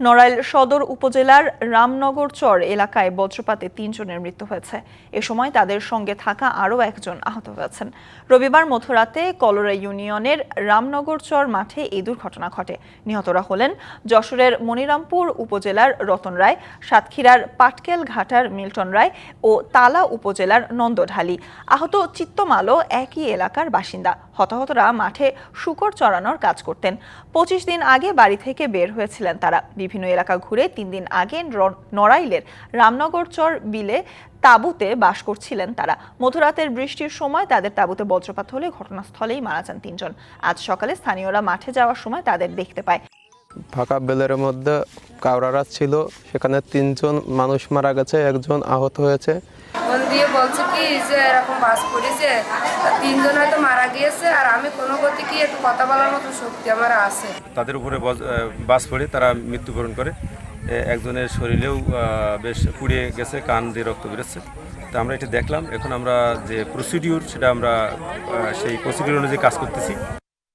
নড়াইল সদর উপজেলার রামনগর চর এলাকায় বজ্রপাতে তিনজনের মৃত্যু হয়েছে। এ সময় তাদের সঙ্গে থাকা আরও একজন আহত হয়েছেন। রবিবার মধ্যরাতে কলোরা ইউনিয়নের রামনগর চর মাঠে এই দুর্ঘটনা ঘটে। নিহতরা হলেন যশোরের মনিরামপুর উপজেলার রতন রায়, সাতক্ষীরার পাটকেল ঘাটার মিল্টন রায় ও তালা উপজেলার নন্দঢালি। আহত চিত্তমালো একই এলাকার বাসিন্দা। হতাহতরা মাঠে শুকর চড়ানোর কাজ করতেন। পঁচিশ দিন আগে বাড়ি থেকে বের হয়েছিলেন তারা। বিভিন্ন এলাকা ঘুরে তিন দিন আগে নড়াইলের রামনগর চর বিলে তাঁবুতে বাস করছিলেন তারা। মধ্যরাতের বৃষ্টির সময় তাদের তাঁবুতে বজ্রপাত হলে ঘটনাস্থলেই মারা যান তিনজন। আজ সকালে স্থানীয়রা মাঠে যাওয়ার সময় তাদের দেখতে পায়। ফাঁকা বেলের মধ্যে কাউরারা ছিল। সেখানে তিনজন মানুষ মারা গেছে একজন আহত হয়েছে। ফোন দিয়ে বলছে কি যে এরকম বাস পড়েছে তিনজন হয়তো মারা গিয়েছে আর আমি কোনো গতি কি একটু কথা বলার মতো শক্তি আমার আছে। তাদের উপরে বজ- আহ, বাস পড়ে তারা মৃত্যুবরণ করে। একজনের শরীরেও আহ, বেশ পুড়িয়ে গেছে কান দিয়ে রক্ত বেরোচ্ছে। তা আমরা এটা দেখলাম। এখন আমরা যে প্রসিডিউর সেটা আমরা আহ, সেই প্রসিডিউর অনুযায়ী কাজ করতেছি।